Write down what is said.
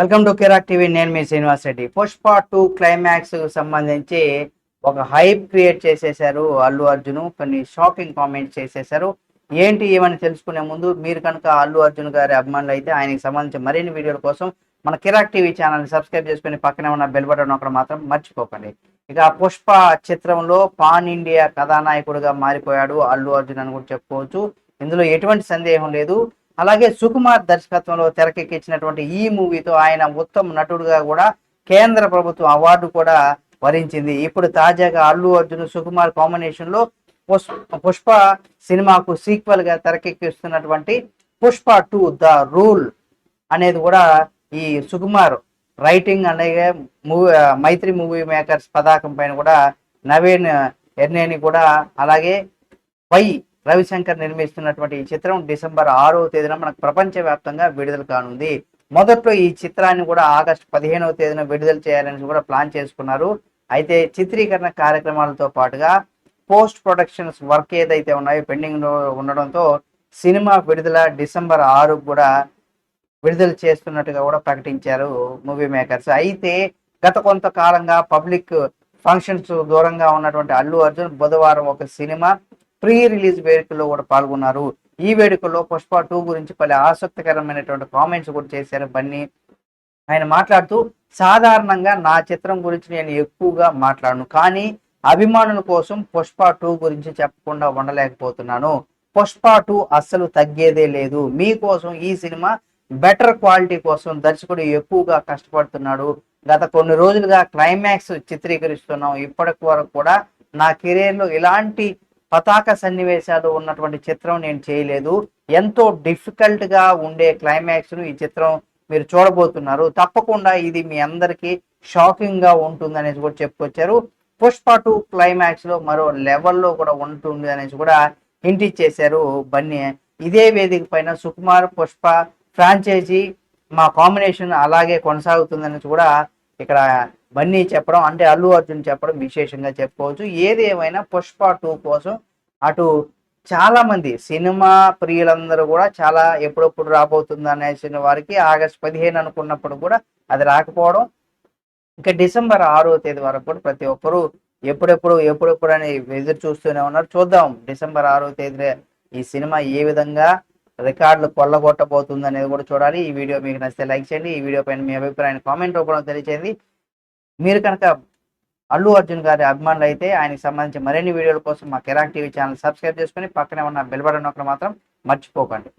Welcome to Kirak TV. నేను మీ Srinivas Reddy. Pushpa two climax సంబంధించి ఒక హైప్ క్రియేట్ చేసేశారు అల్లు అర్జున్. కొన్ని షాకింగ్ కామెంట్స్ చేసేశారు. ఏంటి ఏమని తెలుసుకునే ముందు మీరు కనుక అల్లు అర్జున్ గారి అభిమానులు అయితే ఆయనకి సంబంధించి మరిన్ని వీడియోల కోసం మన కిరాక్ టీవీ ఛానల్ని సబ్స్క్రైబ్ చేసుకుని పక్కనే ఉన్న బెల్ బటన్ ఒకటి మాత్రం మర్చిపోకండి. ఇక పుష్ప చిత్రంలో పాన్ ఇండియా కథానాయకుడిగా మారిపోయాడు అల్లు అర్జున్ అని కూడా చెప్పుకోవచ్చు. ఇందులో ఎటువంటి సందేహం లేదు. అలాగే సుకుమార్ దర్శకత్వంలో తెరకెక్కించినటువంటి ఈ మూవీతో ఆయన ఉత్తమ నటుడుగా కూడా కేంద్ర ప్రభుత్వం అవార్డు కూడా వరించింది. ఇప్పుడు తాజాగా అల్లు అర్జున్ సుకుమార్ కాంబినేషన్లో పుష్- పుష్ప సినిమాకు సీక్వెల్గా తెరకెక్కిస్తున్నటువంటి పుష్ప టూ ద రూల్ అనేది కూడా ఈ సుకుమార్ రైటింగ్ అలాగే మూవీ మైత్రి మూవీ మేకర్స్ పతాకం పైన కూడా నవీన్ ఎర్నేని కూడా అలాగే వై రవిశంకర్ నిర్మిస్తున్నటువంటి ఈ చిత్రం డిసెంబర్ ఆరో తేదీన మనకు ప్రపంచవ్యాప్తంగా విడుదల కానుంది. మొదట్లో ఈ చిత్రాన్ని కూడా ఆగస్టు పదిహేనవ తేదీన విడుదల చేయాలని కూడా ప్లాన్ చేసుకున్నారు. అయితే చిత్రీకరణ కార్యక్రమాలతో పాటుగా పోస్ట్ ప్రొడక్షన్స్ వర్క్ ఏదైతే ఉన్నాయో పెండింగ్లో ఉండడంతో సినిమా విడుదల డిసెంబర్ ఆరు కూడా విడుదల చేస్తున్నట్టుగా కూడా ప్రకటించారు మూవీ మేకర్స్. అయితే గత కొంతకాలంగా పబ్లిక్ ఫంక్షన్స్ దూరంగా ఉన్నటువంటి అల్లు అర్జున్ బుధవారం ఒక సినిమా ప్రీ రిలీజ్ వేడుకల్లో కూడా పాల్గొన్నారు. ఈ వేడుకల్లో పుష్ప టూ గురించి పలు ఆసక్తికరమైనటువంటి కామెంట్స్ కూడా చేశారు బన్నీ. ఆయన మాట్లాడుతూ సాధారణంగా నా చిత్రం గురించి నేను ఎక్కువగా మాట్లాడను కానీ అభిమానుల కోసం పుష్ప టూ గురించి చెప్పకుండా ఉండలేకపోతున్నాను. పుష్ప టూ అస్సలు తగ్గేదే లేదు. మీకోసం ఈ సినిమా బెటర్ క్వాలిటీ కోసం దర్శకుడు ఎక్కువగా కష్టపడుతున్నాడు. గత కొన్ని రోజులుగా క్లైమాక్స్ చిత్రీకరిస్తున్నాం. ఇప్పటి వరకు కూడా నా కెరీర్లో ఇలాంటి పతాక సన్నివేశాలు ఉన్నటువంటి చిత్రం నేను చేయలేదు. ఎంతో డిఫికల్ట్గా ఉండే క్లైమాక్స్ను ఈ చిత్రం మీరు చూడబోతున్నారు. తప్పకుండా ఇది మీ అందరికీ షాకింగ్గా ఉంటుంది అనేసి కూడా చెప్పుకొచ్చారు. పుష్ప టూ క్లైమాక్స్లో మరో లెవెల్లో కూడా ఉంటుంది అనేసి కూడా హింట్ ఇచ్చేశారు బన్నీ. ఇదే వేదిక పైన సుకుమార్ పుష్ప ఫ్రాంచైజీ మా కాంబినేషన్ అలాగే కొనసాగుతుందనేసి కూడా ఇక్కడ బన్నీ చెప్పడం అంటే అల్లు అర్జున్ చెప్పడం విశేషంగా చెప్పుకోవచ్చు. ఏది ఏమైనా పుష్ప టూ కోసం అటు చాలా మంది సినిమా ప్రియులందరూ కూడా చాలా ఎప్పుడప్పుడు రాబోతుంది అనేసిన వారికి ఆగస్ట్ పదిహేను అనుకున్నప్పుడు కూడా అది రాకపోవడం. ఇంకా డిసెంబర్ ఆరో తేదీ వరకు కూడా ప్రతి ఒక్కరూ ఎప్పుడెప్పుడు ఎప్పుడెప్పుడు అని ఎదురు చూస్తూనే ఉన్నారు. చూద్దాం డిసెంబర్ ఆరో తేదీ ఈ సినిమా ఏ విధంగా రికార్డులు కొల్లగొట్టబోతుంది అనేది కూడా చూడాలి. ఈ వీడియో మీకు నచ్చితే లైక్ చేయండి. ఈ వీడియో పైన మీ అభిప్రాయాన్ని కామెంట్ రూపంలో తెలియచేయండి. మీరు కనుక అల్లు అర్జున్ గారి అభిమానులు అయితే ఆయనకి సంబంధించి మరిన్ని వీడియోల కోసం మా కెరాక్ టీవీ ఛానల్ సబ్స్క్రైబ్ చేసుకుని పక్కనే ఉన్న బెల్ బటన్ నొక్కడం మాత్రం మర్చిపోకండి.